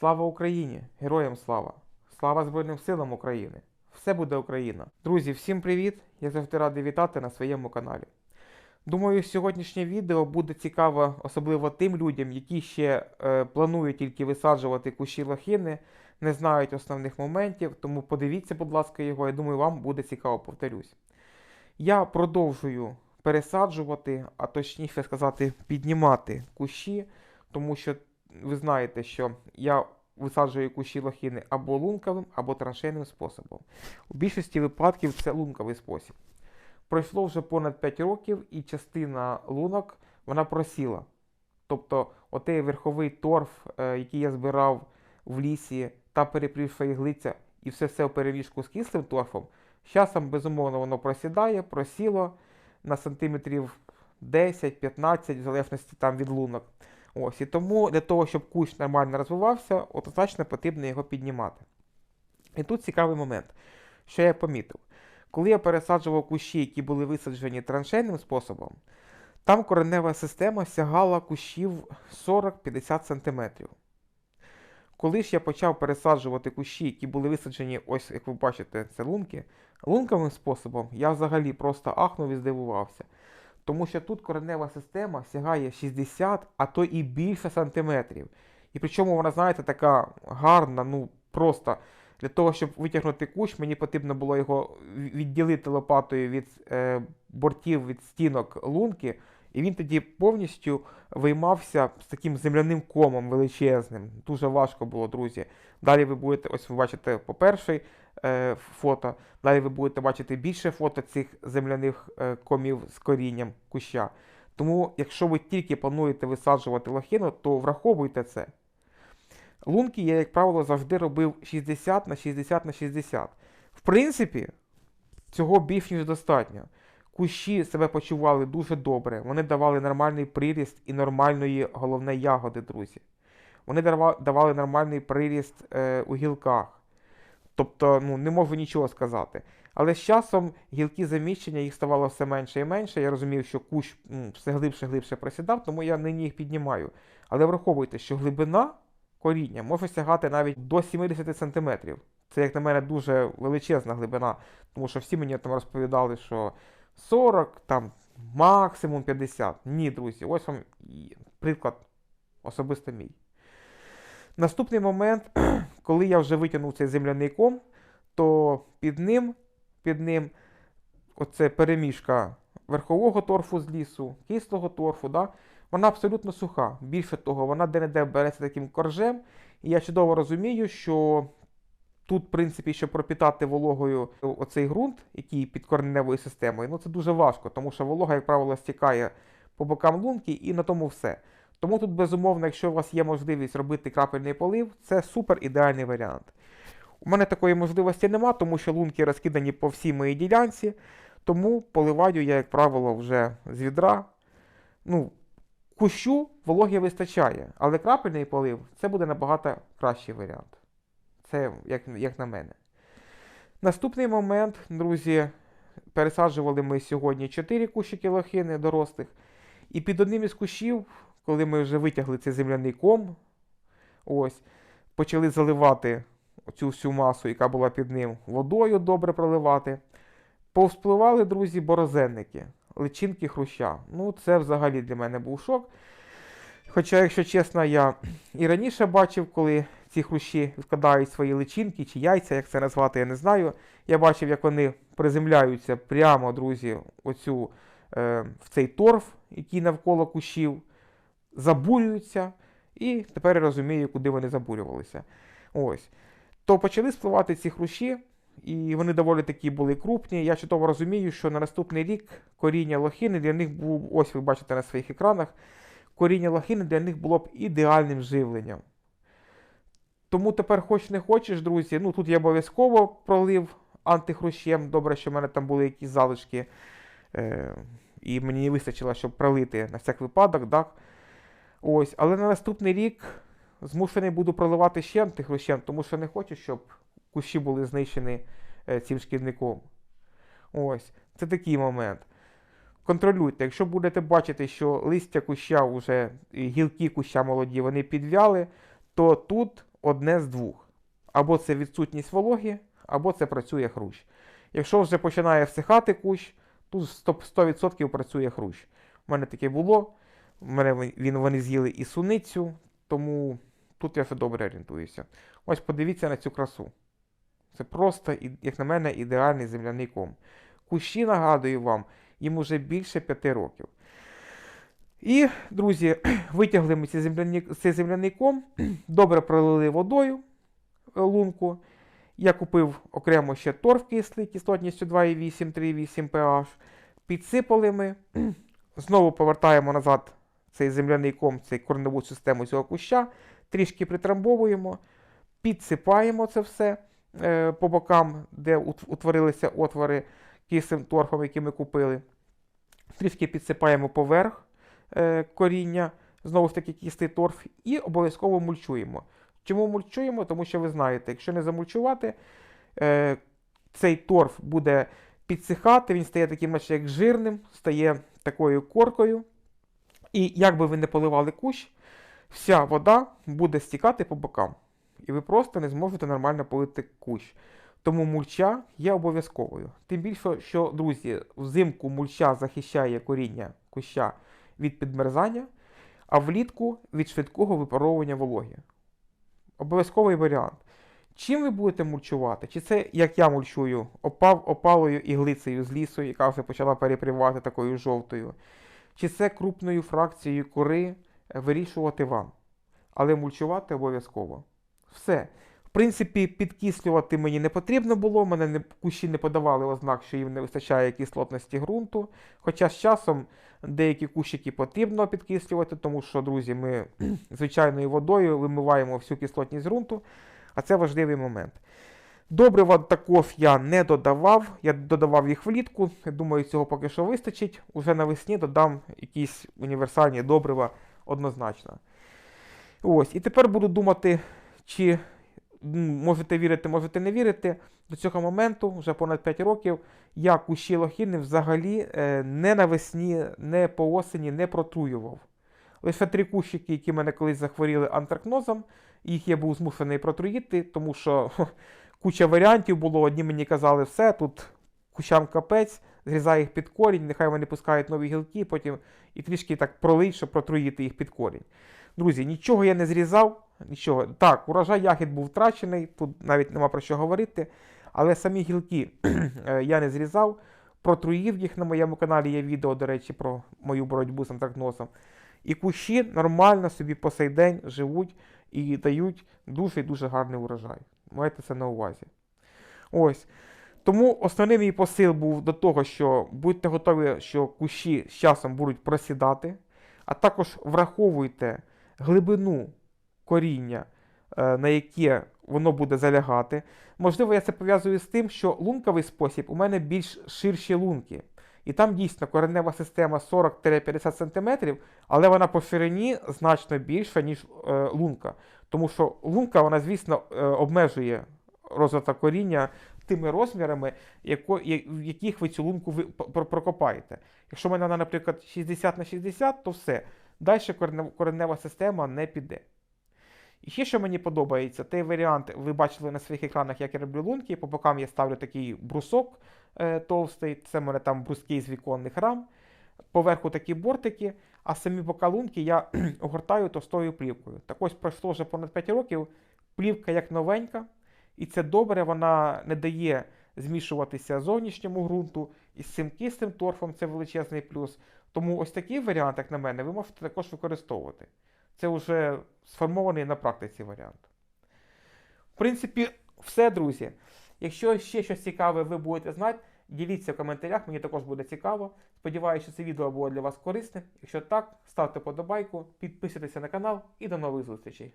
Слава Україні! Героям слава! Слава Збройним силам України! Все буде Україна! Друзі, всім привіт! Я завжди радий вітати на своєму каналі. Думаю, сьогоднішнє відео буде цікаво особливо тим людям, які ще е, планують тільки висаджувати кущі лохини, не знають основних моментів, тому подивіться, будь ласка, його. Я думаю, вам буде цікаво, повторюсь. Я продовжую пересаджувати, а точніше сказати, піднімати кущі, тому що ви знаєте, що я висаджую кущі лохини або лунковим, або траншейним способом. У більшості випадків це лунковий спосіб. Пройшло вже понад 5 років, і частина лунок вона просіла. Тобто, отей верховий торф, е, який я збирав в лісі, та перепрівша іглиця, і все все в переміжку з кислим торфом, з часом, безумовно, воно просідає, просіло на сантиметрів 10-15, в залежності там від лунок. Ось, і тому для того, щоб кущ нормально розвивався, однозначно потрібно його піднімати. І тут цікавий момент, що я помітив. Коли я пересаджував кущі, які були висаджені траншейним способом, там коренева система сягала кущів 40-50 см. Коли ж я почав пересаджувати кущі, які були висаджені, ось як ви бачите, це лунки, лунковим способом, я взагалі просто ахнув і здивувався. Тому що тут коренева система сягає 60, а то і більше сантиметрів. І причому вона, знаєте, така гарна, ну просто для того, щоб витягнути кущ, мені потрібно було його відділити лопатою від е, бортів від стінок лунки, і він тоді повністю виймався з таким земляним комом величезним. Дуже важко було, друзі. Далі ви будете, ось ви бачите по перший е, фото, далі ви будете бачити більше фото цих земляних е, комів з корінням куща. Тому, якщо ви тільки плануєте висаджувати лохину, то враховуйте це. Лунки я, як правило, завжди робив 60 на 60 на 60. В принципі, цього більш ніж достатньо. Кущі себе почували дуже добре, вони давали нормальний приріст і нормальної головне ягоди, друзі. Вони давали нормальний приріст е, у гілках. Тобто, ну, не можу нічого сказати. Але з часом гілки заміщення їх ставало все менше і менше. Я розумів, що кущ ну, все глибше і глибше просідав, тому я нині їх піднімаю. Але враховуйте, що глибина коріння може сягати навіть до 70 см. Це, як на мене, дуже величезна глибина, тому що всі мені там розповідали, що 40, там максимум 50. Ні, друзі, ось вам приклад особисто мій. Наступний момент, коли я вже витягнув цей земляний ком, то під ним під ним оце переміжка верхового торфу з лісу, кислого торфу, да, вона абсолютно суха. Більше того, вона де-не-де береться таким коржем. І я чудово розумію, що тут, в принципі, щоб пропітати вологою оцей ґрунт, який під кореневою системою, ну це дуже важко, тому що волога, як правило, стікає по бокам лунки і на тому все. Тому тут, безумовно, якщо у вас є можливість робити крапельний полив, це супер ідеальний варіант. У мене такої можливості нема, тому що лунки розкидані по всій моїй ділянці, тому поливаю я, як правило, вже з відра. Ну, Кущу вологи вистачає, але крапельний полив це буде набагато кращий варіант. Це як, як на мене. Наступний момент, друзі, пересаджували ми сьогодні 4 кущики лохини дорослих. І під одним із кущів, коли ми вже витягли цей земляний ком, ось, почали заливати цю всю масу, яка була під ним, водою добре проливати. Повспливали, друзі, борозенники личинки хруща. Ну, це взагалі для мене був шок. Хоча, якщо чесно, я і раніше бачив, коли ці хрущі вкладають свої личинки чи яйця, як це назвати, я не знаю. Я бачив, як вони приземляються прямо, друзі, оцю, е, в цей торф, який навколо кущів, забурюються. І тепер я розумію, куди вони забурювалися. Ось. То почали спливати ці хрущі. І вони доволі такі були крупні. Я чудово розумію, що на наступний рік коріння лохини для них був, ось ви бачите на своїх екранах, коріння лохини для них було б ідеальним живленням. Тому тепер, хоч не хочеш, друзі, ну тут я обов'язково пролив антихрущем. Добре, що в мене там були якісь залишки, е, і мені не вистачило, щоб пролити на всяк випадок. так? Ось, Але на наступний рік змушений буду проливати ще антихрущем, тому що не хочу, щоб кущі були знищені е, цим шкідником. Ось, це такий момент. Контролюйте, якщо будете бачити, що листя куща вже, гілки куща молоді, вони підвяли, то тут одне з двох. Або це відсутність вологи, або це працює хрущ. Якщо вже починає всихати кущ, тут 100%, 100% працює хрущ. У мене таке було. У мене він, вони з'їли і суницю, тому тут я все добре орієнтуюся. Ось подивіться на цю красу. Це просто, як на мене, ідеальний земляний ком. Кущі, нагадую вам, їм уже більше 5 років. І, друзі, витягли ми цей земляний, цей земляний ком, добре пролили водою е, лунку. Я купив окремо ще торф кислий кислотністю 2,8, 3,8 pH. Підсипали ми. Знову повертаємо назад цей земляний ком, цей корневу систему цього куща, трішки притрамбовуємо, підсипаємо це все е, по бокам, де утворилися отвори кислим торфом, який ми купили. Трішки підсипаємо поверх е, коріння, знову ж таки кислий торф, і обов'язково мульчуємо. Чому мульчуємо? Тому що ви знаєте, якщо не замульчувати, е, цей торф буде підсихати, він стає таким, наче як жирним, стає такою коркою. І як би ви не поливали кущ, вся вода буде стікати по бокам. І ви просто не зможете нормально полити кущ. Тому мульча є обов'язковою. Тим більше, що, друзі, взимку мульча захищає коріння куща від підмерзання, а влітку від швидкого випаровування вологи. Обов'язковий варіант. Чим ви будете мульчувати? Чи це, як я мульчую, опав, опалою і глицею з лісу, яка вже почала перепрівати такою жовтою? Чи це крупною фракцією кори е, вирішувати вам? Але мульчувати обов'язково. Все. В принципі, підкислювати мені не потрібно було, мене не, кущі не подавали ознак, що їм не вистачає кислотності ґрунту. Хоча з часом деякі кущики потрібно підкислювати, тому що, друзі, ми звичайною водою вимиваємо всю кислотність ґрунту, а це важливий момент. Добрива також я не додавав, я додавав їх влітку. Думаю, цього поки що вистачить. Уже навесні додам якісь універсальні добрива однозначно. Ось, і тепер буду думати, чи можете вірити, можете не вірити. До цього моменту, вже понад 5 років, я кущі лохіни взагалі е, не навесні, не по осені не протруював. Лише три кущики, які мене колись захворіли антракнозом, їх я був змушений протруїти, тому що хе, куча варіантів було. Одні мені казали, все, тут кущам капець, зрізай їх під корінь, нехай вони пускають нові гілки, потім і трішки так пролий, щоб протруїти їх під корінь. Друзі, нічого я не зрізав, нічого. Так, урожай ягід був втрачений, тут навіть нема про що говорити. Але самі гілки е, я не зрізав, протруїв їх на моєму каналі. Є відео, до речі, про мою боротьбу з антракнозом. І кущі нормально собі по сей день живуть і дають дуже дуже гарний урожай. Маєте це на увазі. Ось. Тому основний мій посил був до того, що будьте готові, що кущі з часом будуть просідати, а також враховуйте глибину коріння, е, на яке воно буде залягати. Можливо, я це пов'язую з тим, що лунковий спосіб у мене більш ширші лунки. І там дійсно коренева система 40-50 см, але вона по ширині значно більша, ніж е, лунка. Тому що лунка, вона, звісно, е, обмежує розвиток коріння тими розмірами, яко, в яких ви цю лунку ви прокопаєте. Якщо в мене вона, наприклад, 60 на 60, то все. Далі коренева система не піде. І ще що мені подобається, той варіант, ви бачили на своїх екранах, як я роблю лунки. По бокам я ставлю такий брусок е, товстий, це в мене там бруски з віконних рам. Поверху такі бортики, а самі бока лунки я огортаю товстою плівкою. Так ось пройшло вже понад 5 років, плівка як новенька, і це добре, вона не дає змішуватися зовнішньому ґрунту і з цим кислим торфом це величезний плюс. Тому ось такий варіант, як на мене, ви можете також використовувати. Це вже сформований на практиці варіант. В принципі, все, друзі. Якщо ще щось цікаве ви будете знати, діліться в коментарях, мені також буде цікаво. Сподіваюся, що це відео було для вас корисним. Якщо так, ставте подобайку, підписуйтесь на канал і до нових зустрічей.